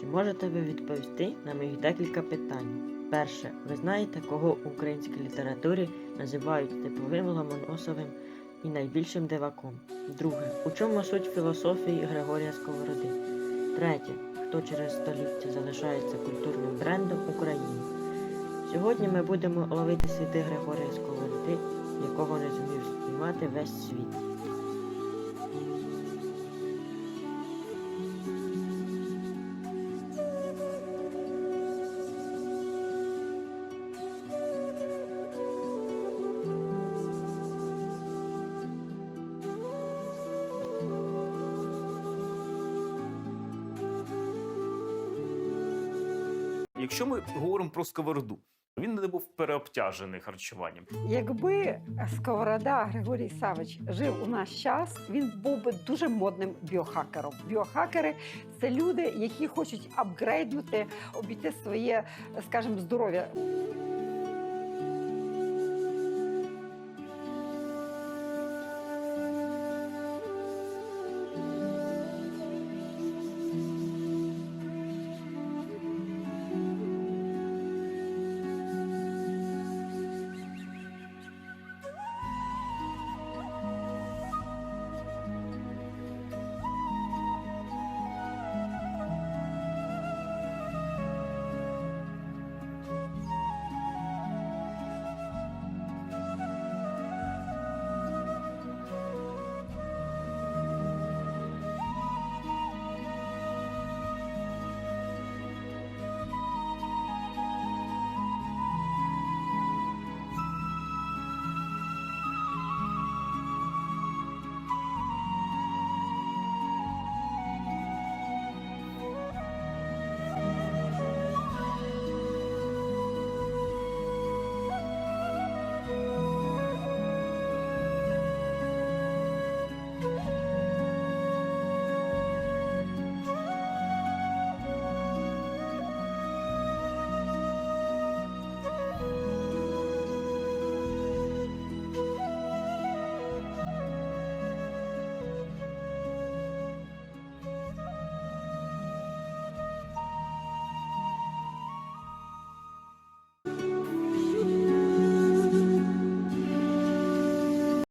Чи можете ви відповісти на моїх декілька питань? Перше, ви знаєте, кого в українській літературі називають типовим ломоносовим і найбільшим диваком? Друге, у чому суть філософії Григорія Сковороди? Третє, хто через століття залишається культурним брендом України? Сьогодні ми будемо ловити сліди Григорія Сковороди, якого не зумів спіймати весь світ. Якщо ми говоримо про сковороду, він не був переобтяжений харчуванням. Якби Сковорода Григорій Савич жив у наш час, він був би дуже модним біохакером. Біохакери це люди, які хочуть апгрейднути, обійти своє, скажімо, здоров'я.